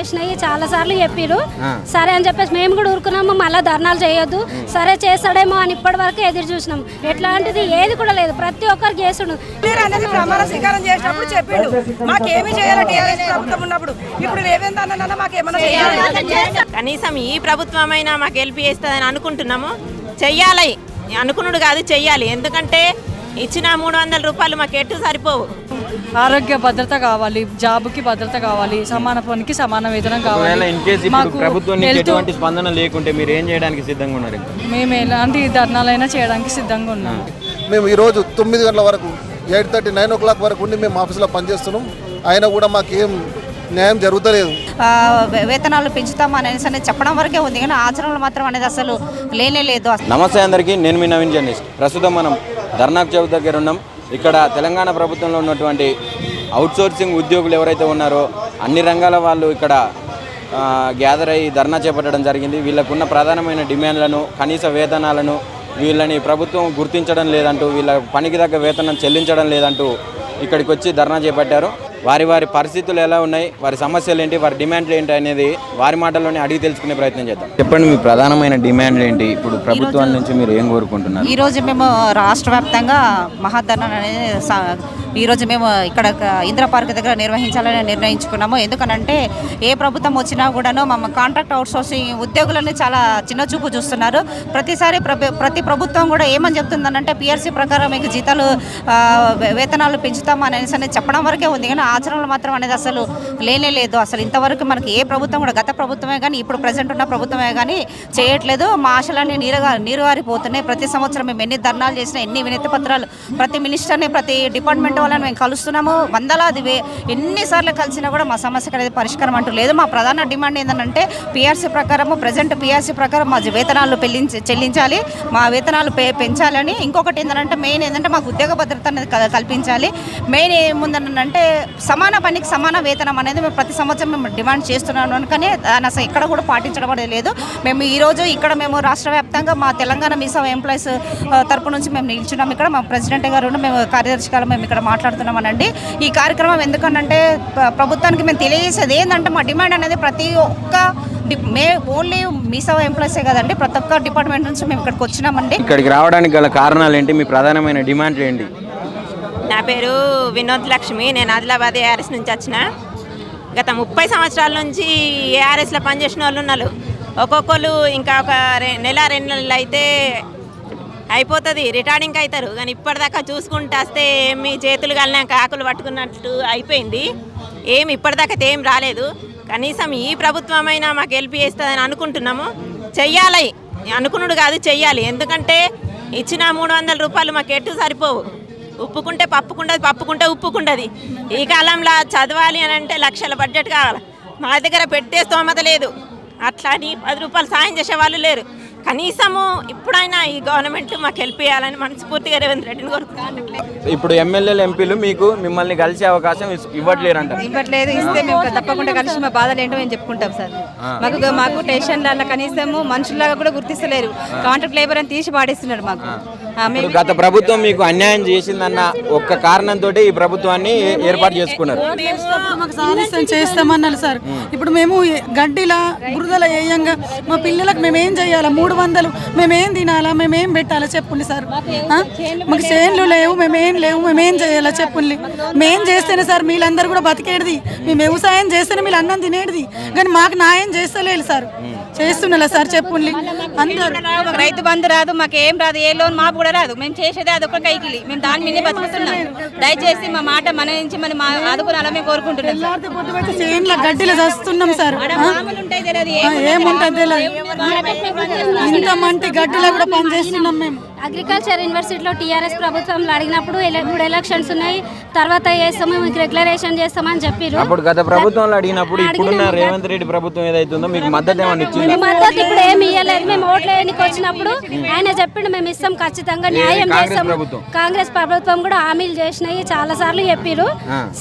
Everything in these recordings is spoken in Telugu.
చేసినాయి చాలా సార్లు చెప్పిరు. సరే అని చెప్పేసి మేము కూడా ఊరుకున్నాము మళ్ళీ ధర్నాలు చేయొద్దు. సరే చేస్తాడేమో అని ఇప్పటి వరకు ఎదురు చూసినాం ఎట్లాంటిది ఏది కూడా లేదు. ప్రతి ఒక్కరికి చేసుడు మీరు అనేది ప్రమాణ స్వీకారం చేసినప్పుడు చెప్పిండు. మాకేమీ చేయాలి టీఆర్ఎస్ ప్రభుత్వం ఉన్నప్పుడు. ఇప్పుడు రేవేంద్ర అన్న మాకేమన్నా చేయాలి? కనీసం ఈ ప్రభుత్వమైనా మాకు హెల్ప్ చేస్తుందని అనుకుంటున్నాము. చెయ్యాలి. అనుకున్నాడు కాదు చెయ్యాలి. ఎందుకంటే ఇచ్చిన మూడు వందల రూపాయలు మాకు ఎటు సరిపోవు. ఆరోగ్య భద్రత కావాలి జాబ్కి భద్రత కావాలి సమాన పనికి సమాన వేతనం కావాలి. మాకు ప్రభుత్వం స్పందన లేకుంటే మీరు ఏం చేయడానికి సిద్ధంగా ఉన్నారు? మేము ఎలాంటి ధర్నాలైనా చేయడానికి సిద్ధంగా ఉన్నాం. మేము ఈరోజు తొమ్మిది గంటల వరకు eight thirty nine o'clock వరకు ఉండి మేము ఆఫీస్లో పనిచేస్తున్నాం. అయినా కూడా మాకేం న్యాయం జరుగుతలేదు. వేతనాలు పెంచుతాం అనేసి అనేది చెప్పడం వరకే ఉంది. కానీ ఆచరణలో మాత్రం అనేది అసలు లేనే లేదు. నమస్తే అందరికీ నేను మీ నవీన్ జర్నలిస్ట్. ప్రస్తుతం మనం ధర్నాక్ చౌక్ దగ్గర ఉన్నాం. ఇక్కడ తెలంగాణ ప్రభుత్వంలో ఉన్నటువంటి అవుట్సోర్సింగ్ ఉద్యోగులు ఎవరైతే ఉన్నారో అన్ని రంగాల వాళ్ళు ఇక్కడ గ్యాదర్ అయ్యి ధర్నా చేపట్టడం జరిగింది. వీళ్ళకున్న ప్రధానమైన డిమాండ్లను కనీస వేతనాలను వీళ్ళని ప్రభుత్వం గుర్తించడం లేదంటూ వీళ్ళ పనికి తగ్గ వేతనం చెల్లించడం లేదంటూ ఇక్కడికి వచ్చి ధర్నా చేపట్టారు. వారి వారి పరిస్థితులు ఎలా ఉన్నాయి వారి సమస్యలు ఏంటి వారి డిమాండ్లు ఏంటి అనేది వారి మాటల్లోనే అడిగి తెలుసుకునే ప్రయత్నం చేద్దాం. చెప్పండి మీ ప్రధానమైన డిమాండ్లు ఏంటి? ఇప్పుడు ప్రభుత్వం నుంచి మీరు ఏం కోరుకుంటున్నారు? ఈ రోజు మేము రాష్ట్ర వ్యాప్తంగా మహాధర్నా అనేది సా- ఈ రోజు మేము ఇక్కడ ఇందిరా పార్క్ దగ్గర నిర్వహించాలని నిర్ణయించుకున్నాము. ఎందుకనంటే ఏ ప్రభుత్వం వచ్చినా కూడాను మా కాంట్రాక్ట్ అవుట్సోర్సింగ్ ఉద్యోగులని చాలా చిన్న చూపు చూస్తున్నారు. ప్రతిసారి ప్రభు- ప్రతి ప్రభుత్వం కూడా ఏమని చెప్తుందనంటే పిఆర్సీ ప్రకారం మీకు జీతాలు వేతనాలు పెంచుతాం అనేసి చెప్పడం వరకే ఉంది. కానీ ఆచరణలు మాత్రం అనేది అసలు లేనే లేదు. అసలు ఇంతవరకు మనకి ఏ ప్రభుత్వం కూడా గత ప్రభుత్వమే కానీ ఇప్పుడు ప్రజెంట్ ఉన్న ప్రభుత్వమే కానీ చేయట్లేదు. మా ఆశలన్నీ నీరుగా నీరుగారిపోతున్నాయి ప్రతి సంవత్సరం మేము ఎన్ని ధర్నాలు చేసినా ఎన్ని వినతి పత్రాలు ప్రతి మినిస్టర్ని ప్రతి డిపార్ట్మెంట్ వాళ్ళని మేము కలుస్తున్నాము. వందలాది వే ఎన్నిసార్లు కలిసినా కూడా మా సమస్యకు అనేది పరిష్కారం అంటూ లేదు. మా ప్రధాన డిమాండ్ ఏంటంటే పిఆర్సీ ప్రకారము ప్రజెంట్ పిఆర్సీ ప్రకారం మా వేతనాలు పెళ్ళించి చెల్లించాలి. మా వేతనాలు పె పెంచాలని. ఇంకొకటి ఏంటంటే మెయిన్ ఏంటంటే మాకు ఉద్యోగ భద్రత అనేది కల్పించాలి. మెయిన్ ఏముందనంటే సమాన పనికి సమాన వేతనం అనేది మేము ప్రతి సంవత్సరం మేము డిమాండ్ చేస్తున్నాను కానీ దాన్ని అసలు ఎక్కడ కూడా పాటించడం అనేది లేదు. మేము ఈరోజు ఇక్కడ మేము రాష్ట్ర వ్యాప్తంగా మా తెలంగాణ మీసా ఎంప్లాయీస్ తరపు నుంచి మేము నిల్చున్నాం. ఇక్కడ మా ప్రెసిడెంట్ గారు మేము కార్యదర్శి గారు మేము ఇక్కడ మాట్లాడుతున్నామనండి. ఈ కార్యక్రమం ఎందుకనంటే ప్రభుత్వానికి మేము తెలియజేసేది ఏంటంటే మా డిమాండ్ అనేది ప్రతి ఒక్క మే ఓన్లీ మీసవ ఎంప్లాయీసే కదండి. ప్రతి ఒక్క డిపార్ట్మెంట్ నుంచి మేము ఇక్కడికి వచ్చినామండి. ఇక్కడికి రావడానికి గల కారణాలు ఏంటి? మీ ప్రధానమైన డిమాండ్ ఏంటి? నా పేరు వినోద్ లక్ష్మి. నేను ఆదిలాబాద్ ఏఆర్ఎస్ నుంచి వచ్చిన. గత ముప్పై సంవత్సరాల నుంచి ఏఆర్ఎస్లో పనిచేసిన వాళ్ళు ఉన్నారు. ఒక్కొక్కరు ఇంకా ఒక నెల రెండు నెలలు అయితే అయిపోతుంది. రిటైర్డింగ్ అవుతారు కానీ ఇప్పటిదాకా చూసుకుంటూ వస్తే ఏమి చేతులు కలినాక ఆకులు పట్టుకున్నట్టు అయిపోయింది. ఏమి ఇప్పటిదాకా అయితే ఏం రాలేదు. కనీసం ఈ ప్రభుత్వమైనా మాకు హెల్ప్ చేస్తుందని అనుకుంటున్నాము. చెయ్యాలి. అనుకున్నాడు కాదు చెయ్యాలి. ఎందుకంటే ఇచ్చిన మూడు వందల రూపాయలు మాకు ఎటు సరిపోవు. ఉప్పుకుంటే పప్పుకుండదు పప్పుకుంటే ఉప్పుకుండదు. ఈ కాలంలో చదవాలి అని అంటే లక్షల బడ్జెట్ కావాలి. మా దగ్గర పెట్టే స్తోమత లేదు. అట్లా అని పది రూపాయలు సాయం చేసే వాళ్ళు లేరు. కనీసము ఇప్పుడైనా ఈ గవర్నమెంట్ మాకు హెల్ప్ చేయాలని మనస్ఫూర్తిగా రేవంత్ రెడ్డిని కోరుకుంటున్నాను. ఇప్పుడు ఎమ్మెల్యేలు ఎంపీలు మీకు మిమ్మల్ని కలిసే అవకాశం ఇవ్వట్లేరంట ఇవ్వట్లేదు. ఇస్తే మేము తప్పకుండా కలిసి మా బాధలు ఏంటో మేము చెప్పుకుంటాం సార్. మాకు మాకు స్టేషన్లలో కనీసము మనుషుల్లాగా కూడా గుర్తిస్తలేరు. కాంట్రాక్ట్ లేబర్ అని తీసి పాడేస్తున్నారు మాకు. ఇప్పుడు గత ప్రభుత్వం మీకు అన్యాయం చేసిందన్న ఒక్క కారణంతో ఈ ప్రభుత్వాన్ని ఏ- ఏర్పాటు చేసుకున్నారు. మాకు సాధిస్తాం చేస్తామన్నారు సార్. ఇప్పుడు మేము గడ్డిలా బురదల వేయంగా మా పిల్లలకు మేము ఏం చేయాలా? మూడు వందలు మేమేం తినాలా? మేమేం పెట్టాలా? చెప్పుండి సార్? మాకు చేన్లు లేవు మేమేం లేవు మేమేం చేయాలా? చెప్పుండి. మేం చేస్తేనే సార్ మీరందరూ కూడా బతికేది మేము వ్యవసాయం చేస్తేనే మీరు అన్నం తినేది కానీ మాకు న్యాయం చేస్తలేదు సార్. చేస్తున్నా సార్ చెప్పుండి అందరూ. రైతు బంధు రాదు మాకు ఏం రాదు ఏ లోన్ మాకు కూడా రాదు. మేము చేసేది అదొక కైకిలి. మేము దాని మీదే బతుకుతున్నాం. దయచేసి మా మాట మన నుంచి మనం ఆదుకునాలని మేము కోరుకుంటున్నాం చేన్ల గడ్డిలో చస్తున్నాం సార్ ఏముంటుంది తెలియదు ఇంత మంటి గడ్డిలో కూడా పనిచేస్తున్నాం మేము. అగ్రికల్చర్ యూనివర్సిటీలో టీఆర్ఎస్ ప్రభుత్వంలో అడిగినప్పుడు ఇప్పుడు ఎలక్షన్స్ ఉన్నాయి. తర్వాత చేస్తాము మీకు రెగ్యులరేషన్ చేస్తామని చెప్పారు అప్పుడు గత ప్రభుత్వంలో అడిగినప్పుడు ఇప్పుడున్న రేవంత్ రెడ్డి ప్రభుత్వం ఏదైతుందో మీకు మద్దతు ఏమన్నా ఇచ్చిందా? మద్దతు ఇప్పుడు ఏమి ఇవ్వలేదు మేము ఓట్లు వేయడానికి వచ్చినప్పుడు ఆయన చెప్పిండు మేము ఇస్తాం ఖచ్చితంగా న్యాయం చేస్తాం. కాంగ్రెస్ ప్రభుత్వం కూడా హామీలు చేసినాయి చాలా సార్లు చెప్పిరు.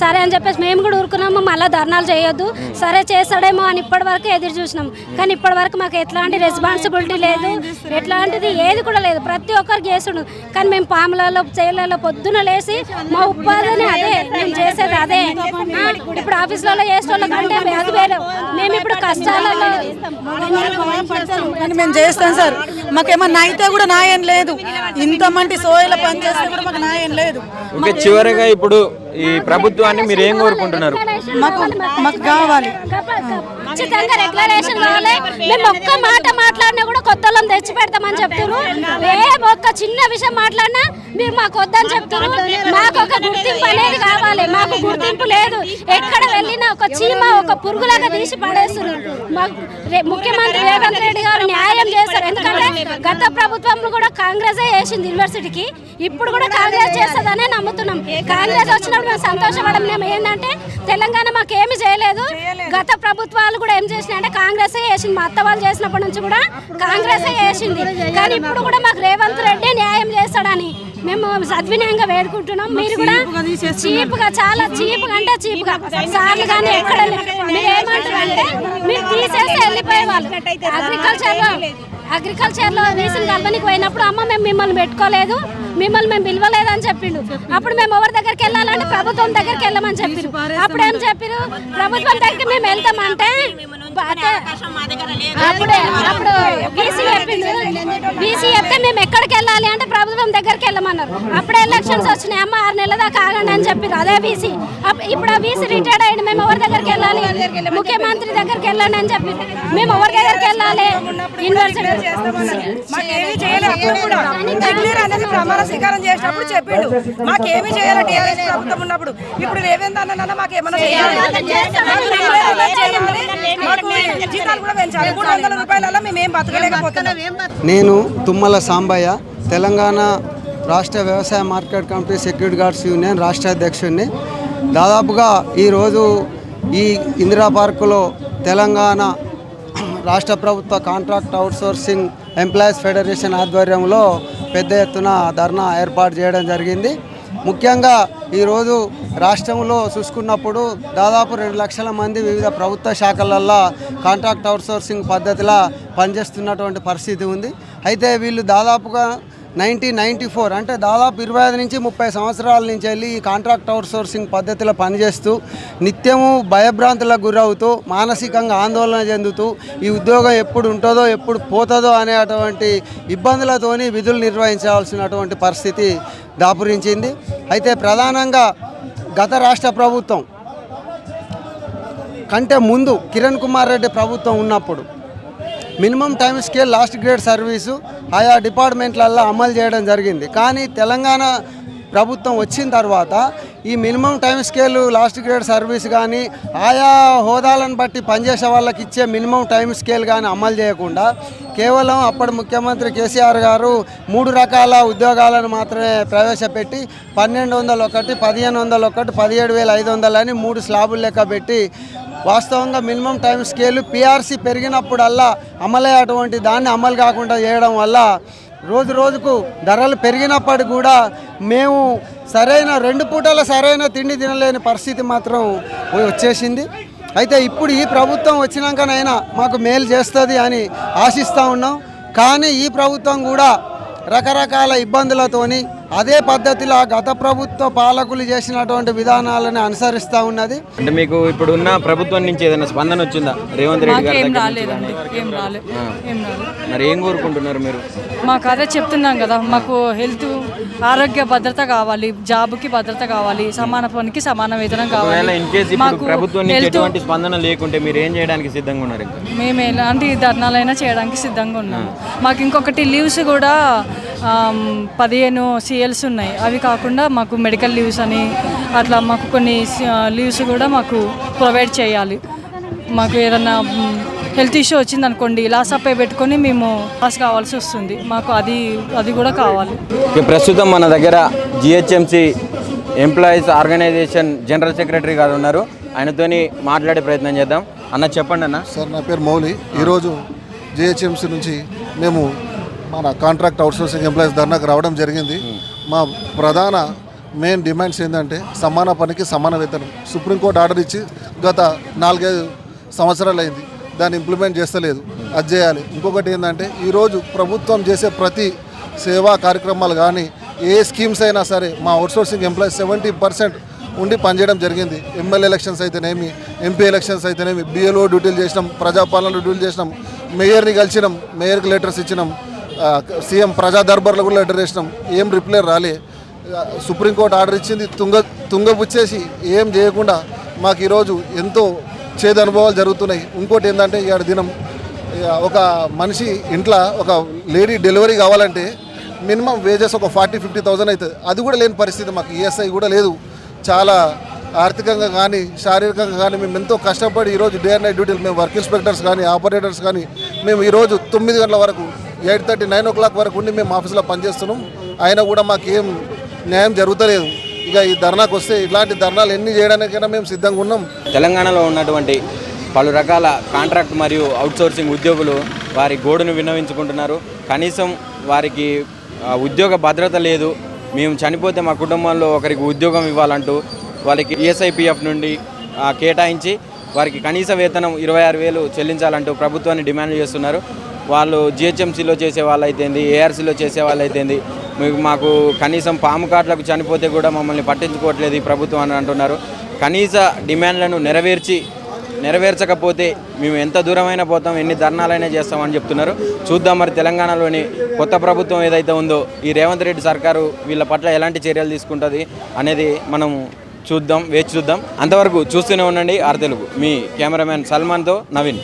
సరే అని చెప్పేసి మేము కూడా ఊరుకున్నాము మళ్ళీ ధర్నాలు చేయొద్దు. సరే చేస్తాడేమో అని ఇప్పటి వరకు ఎదురు చూసినాం. కానీ ఇప్పటి వరకు మాకు ఎట్లాంటి రెస్పాన్సిబిలిటీ లేదు. ఎట్లాంటిది ఏది కూడా లేదు. ప్రతి ఒక్క ఒక్కరికి చేసుడు. కానీ మేము పాములలో చేలలో పొద్దున లేసి మా ఉపాధిని అదే మేము చేసేది అదే. ఇప్పుడు ఆఫీసులలో చేసే వాళ్ళకంటే అది వేరే. మేము ఇప్పుడు కష్టాలలో కానీ మేము చేస్తాం సార్. మాకేమన్నా అయితే కూడా న్యాయం లేదు. ఇంత మంది సోయల పని చేస్తే కూడా మాకు న్యాయం లేదు. ఓకే చివరిగా ఇప్పుడు ఈ ప్రభుత్వాన్ని మీరు ఏం కోరుకుంటున్నారు? మాకు మాకు కావాలి. ఖచ్చితంగా రెగ్యులరేషన్ కావాలి మేము ఒక్క మాట మాట్లాడినా కూడా కొత్తలం తెచ్చి పెడతామని చెప్తున్నారు. ఏ ఒక్క చిన్న విషయం మాట్లాడినా మీరు మాకు వద్దని చెప్తున్నారు. మాకు ఒక గుర్తింపు అనేది కావాలి. మాకు గుర్తింపు లేదు. ఎక్కడ వెళ్ళినా ఒక చీమ ఒక పురుగులాగా తీసి పడేస్తున్నారు. మాకు ముఖ్యమంత్రి రేవంత్ రెడ్డి గారు న్యాయం చేస్తారు ఎందుకంటే గత ప్రభుత్వంలో కూడా కాంగ్రెస్ చేసింది యూనివర్సిటీకి. ఇప్పుడు కూడా కాంగ్రెస్ చేస్తుందనే నమ్ముతున్నాం. కాంగ్రెస్ వచ్చినప్పుడు మేము సంతోషపడం మేము ఏంటంటే తెలంగాణ మాకు ఏమి చేయలేదు. గత ప్రభుత్వాలు కూడా ఏం చేసినాయి అంటే కాంగ్రెస్ చేసింది. మా అత్త వాళ్ళు చేసినప్పటి నుంచి కూడా కాంగ్రెస్ చేసింది. కానీ ఇప్పుడు కూడా మాకు రేవంత్ రెడ్డి న్యాయం చేస్తాడని మేము సద్వినయంగా వేడుకుంటున్నాం. మీరు కూడా చీప్గా చాలా చీప్గా అంటే చీప్గా సార్లు కానీ ఎక్కడ మీరు ఏమంటారు అంటే మీరు తీసేసి వెళ్ళిపోయే వాళ్ళు అగ్రికల్చర్లో అగ్రికల్చర్లో రీసెంట్ కలవనికి పోయినప్పుడు అమ్మ మేము మిమ్మల్ని పెట్టుకోలేదు. మిమ్మల్ని మేము పిలవలేదు అని చెప్పిండు. అప్పుడు మేము ఎవరి దగ్గరికి వెళ్ళాలంటే ప్రభుత్వం దగ్గరికి వెళ్ళమని చెప్పిండు. అప్పుడు ఏం చెప్పారు? ప్రభుత్వం దగ్గరికి మేము వెళ్తామంటే అప్పుడే అప్పుడు బీసీ చెప్పిండు బీసీ చెప్తే మేము ఎక్కడికి వెళ్ళాలి అంటే ప్రభుత్వం దగ్గరికి వెళ్ళమన్నారు. అప్పుడే ఎలక్షన్స్ వచ్చినాయి. అమ్మ ఆరు నెలల దాకా ఆగండి అని చెప్పారు. అదే బీసీ. ఇప్పుడు ఆ బీసీ రిటైర్డ్ అయ్యింది మేము ఎవరి దగ్గరికి వెళ్ళాలి? ముఖ్యమంత్రి దగ్గరికి వెళ్ళండి అని చెప్పి మేము ఎవరి దగ్గరికి వెళ్ళాలి? యూనివర్సిటీ స్వీకారం చేసినప్పుడు చెప్పిండు. మాకేమీ చేయాలి టీఆర్ఎస్ ప్రభుత్వం ఉన్నప్పుడు. ఇప్పుడు రేవేంద్ర అన్న మాకేమన్నా చేయాలి. మాకు చేయాలి. మాకు జీతాలు కూడా పెంచాలి. మూడు వందల రూపాయలలో మేము ఏం బతకలేకపోతున్నాం. నేను తుమ్మల సాంబయ్య తెలంగాణ రాష్ట్ర వ్యవసాయ market committee security guards union రాష్ట్ర అధ్యక్షుడిని. దాదాపుగా ఈరోజు ఈ ఇందిరా పార్కులో తెలంగాణ రాష్ట్ర ప్రభుత్వ కాంట్రాక్ట్ అవుట్సోర్సింగ్ ఎంప్లాయీస్ ఫెడరేషన్ ఆధ్వర్యంలో పెద్ద ఎత్తున ధర్నా ఏర్పాటు చేయడం జరిగింది. ముఖ్యంగా ఈరోజు రాష్ట్రంలో చూసుకున్నప్పుడు దాదాపు రెండు లక్షల మంది వివిధ ప్రభుత్వ శాఖలల్లో కాంట్రాక్ట్ అవుట్సోర్సింగ్ పద్ధతిలో పనిచేస్తున్నటువంటి పరిస్థితి ఉంది. అయితే వీళ్ళు దాదాపుగా నైన్టీన్ నైంటీ ఫోర్ అంటే దాదాపు ఇరవై ఐదు నుంచి ముప్పై సంవత్సరాల నుంచి వెళ్ళి ఈ కాంట్రాక్ట్ అవుట్సోర్సింగ్ పద్ధతిలో పనిచేస్తూ నిత్యము భయభ్రాంతులకు గురవుతూ మానసికంగా ఆందోళన చెందుతూ ఈ ఉద్యోగం ఎప్పుడు ఉంటుందో ఎప్పుడు పోతుందో అనేటువంటి ఇబ్బందులతోని విధులు నిర్వహించాల్సినటువంటి పరిస్థితి దాపురించింది. అయితే ప్రధానంగా గత రాష్ట్ర ప్రభుత్వం కంటే ముందు కిరణ్ కుమార్ రెడ్డి ప్రభుత్వం ఉన్నప్పుడు minimum time scale last grade service ఆయా డిపార్ట్మెంట్లల్లో అమలు చేయడం జరిగింది. కానీ తెలంగాణ ప్రభుత్వం వచ్చిన తర్వాత ఈ minimum time scale last grade service కానీ ఆయా హోదాలను బట్టి పనిచేసే వాళ్ళకి ఇచ్చే మినిమం టైం స్కేల్ కానీ అమలు చేయకుండా కేవలం అప్పటి ముఖ్యమంత్రి కేసీఆర్ గారు మూడు రకాల ఉద్యోగాలను మాత్రమే ప్రవేశపెట్టి పన్నెండు వందలు ఒకటి పదిహేను వందలు ఒకటి పదిహేడు వేల ఐదు వందలు అని మూడు స్లాబులు లెక్క పెట్టి వాస్తవంగా మినిమం టైం స్కేల్ పీఆర్సీ పెరిగినప్పుడల్లా అమలయ్యేటువంటి దాన్ని అమలు కాకుండా చేయడం వల్ల రోజు రోజుకు ధరలు పెరిగినప్పటికి కూడా మేము సరైన రెండు పూటల సరైన తిండి తినలేని పరిస్థితి మాత్రం వచ్చేసింది. అయితే ఇప్పుడు ఈ ప్రభుత్వం వచ్చినాకనైనా మాకు మేలు చేస్తుంది అని ఆశిస్తూ ఉన్నాం. కానీ ఈ ప్రభుత్వం కూడా రకరకాల ఇబ్బందులతోని అదే పద్ధతిలో గత ప్రభుత్వ పాలకులు చేసినటువంటి విధానాలను అనుసరిస్తూ ఉన్నది. అంటే మీకు ఇప్పుడు ఉన్న ప్రభుత్వం నుంచి ఏదైనా స్పందన వచ్చిందా? రేవంత్ రెడ్డి గారి ఏం రాలేదండి. ఏం రాలేదు ఏం రాలేదు మరి ఏం కోరుకుంటున్నారు మీరు? మాకు అదే చెప్తున్నాం కదా మాకు హెల్త్ ఆరోగ్య భద్రత కావాలి జాబ్కి భద్రత కావాలి సమాన పనికి సమాన వేతనం కావాలి. ఇన్ కేసు ఇప్పుడు మాకు ప్రభుత్వం నుంచి ఎటువంటి స్పందన లేకుంటే మీరు ఏం చేయడానికి సిద్ధంగా ఉన్నారు ఇంకా? మేము ఎలాంటి ధర్నాలైనా చేయడానికి సిద్ధంగా ఉన్నాము మాకు ఇంకొకటి లీవ్స్ కూడా పదిహేను సిఎల్స్ ఉన్నాయి. అవి కాకుండా మాకు మెడికల్ లీవ్స్ అని అట్లా మాకు కొన్ని లీవ్స్ కూడా మాకు ప్రొవైడ్ చేయాలి. మాకు ఏదన్నా హెల్త్ ఇష్యూ వచ్చింది అనుకోండి లాస్ అప్ పెట్టుకొని మేము పాస్ కావాల్సి వస్తుంది. మాకు అది అది కూడా కావాలి. ఇక ప్రస్తుతం మన దగ్గర GHMC employees organisation general secretary గారు ఉన్నారు. ఆయనతోని మాట్లాడే ప్రయత్నం చేద్దాం. అన్న చెప్పండి అన్న సార్ నా పేరు మౌలి. ఈరోజు జిహెచ్ఎంసీ నుంచి మేము మన కాంట్రాక్ట్ అవుట్సోర్సింగ్ ఎంప్లాయీస్ ధర్నాకు రావడం జరిగింది. మా ప్రధాన మెయిన్ డిమాండ్స్ ఏంటంటే సమాన పనికి సమాన వేతనం. సుప్రీంకోర్టు ఆర్డర్ ఇచ్చి గత నాలుగైదు సంవత్సరాలు అయింది. దాన్ని ఇంప్లిమెంట్ చేస్తలేదు. అది చేయాలి. ఇంకొకటి ఏంటంటే ఈరోజు ప్రభుత్వం చేసే ప్రతి సేవా కార్యక్రమాలు కానీ ఏ స్కీమ్స్ అయినా సరే మా అవుట్సోర్సింగ్ ఎంప్లాయీస్ సెవెంటీ పర్సెంట్ ఉండి పనిచేయడం జరిగింది. ఎమ్మెల్యే ఎలక్షన్స్ అయితేనేమి ఎంపీ ఎలక్షన్స్ అయితేనేమి బిఎల్ఓ డ్యూటీలు చేసినాం ప్రజాపాలన డ్యూటీలు చేసినాం మేయర్ని కలిసినాం మేయర్కి లెటర్స్ ఇచ్చినాం. సీఎం ప్రజా దర్బార్లో కూడా లెటర్ వేసినాం. ఏం రిప్లై రాలే. సుప్రీంకోర్టు ఆర్డర్ ఇచ్చింది తుంగ తుంగబుచ్చేసి ఏం చేయకుండా మాకు ఈరోజు ఎంతో చేదు అనుభవాలు జరుగుతున్నాయి. ఇంకోటి ఏంటంటే ఇవాడ దినం ఒక మనిషి ఇంట్లో ఒక లేడీ డెలివరీ కావాలంటే మినిమం వేజెస్ ఒక ఫార్టీ ఫిఫ్టీ థౌసండ్ అవుతుంది. అది కూడా లేని పరిస్థితి మాకు. ఈఎస్ఐ కూడా లేదు. చాలా ఆర్థికంగా కానీ శారీరకంగా కానీ మేము ఎంతో కష్టపడి ఈరోజు డే అండ్ నైట్ డ్యూటీలు మేము వర్క్ ఇన్స్పెక్టర్స్ కానీ ఆపరేటర్స్ కానీ మేము ఈరోజు తొమ్మిది గంటల వరకు eight thirty nine o'clock వరకు ఉండి మేము ఆఫీస్లో పనిచేస్తున్నాం. అయినా కూడా మాకేం న్యాయం జరుగుతలేదు. ఇక ఈ ధర్నాకు వస్తే ఇలాంటి ధర్నాలు ఎన్ని చేయడానికైనా మేము సిద్ధంగా ఉన్నాం. తెలంగాణలో ఉన్నటువంటి పలు రకాల కాంట్రాక్ట్ మరియు అవుట్సోర్సింగ్ ఉద్యోగులు వారి గోడును విన్నవించుకుంటున్నారు. కనీసం వారికి ఉద్యోగ భద్రత లేదు. మేము చనిపోతే మా కుటుంబంలో ఒకరికి ఉద్యోగం ఇవ్వాలంటూ వాళ్ళకి ఈఎస్ఐపిఎఫ్ నుండి కేటాయించి వారికి కనీస వేతనం ఇరవై ఆరు వేలు చెల్లించాలంటూ ప్రభుత్వాన్ని డిమాండ్ చేస్తున్నారు. వాళ్ళు జిహెచ్ఎంసీలో చేసే వాళ్ళైతేంది ఏఆర్సీలో చేసే వాళ్ళైతేంది మీకు మాకు కనీసం పాము కాట్లకు చనిపోతే కూడా మమ్మల్ని పట్టించుకోవట్లేదు ఈ ప్రభుత్వం అని అంటున్నారు. కనీస డిమాండ్లను నెరవేర్చి నెరవేర్చకపోతే మేము ఎంత దూరమైనా పోతాం ఎన్ని ధర్నాలైనా చేస్తామని చెప్తున్నారు. చూద్దాం మరి తెలంగాణలోని కొత్త ప్రభుత్వం ఏదైతే ఉందో ఈ రేవంత్ రెడ్డి సర్కారు వీళ్ళ పట్ల ఎలాంటి చర్యలు తీసుకుంటుంది అనేది మనం చూద్దాం వేచి చూద్దాం. అంతవరకు చూస్తూనే ఉండండి ఆర్ తెలుగు. మీ కెమెరామ్యాన్ సల్మాన్తో నవీన్.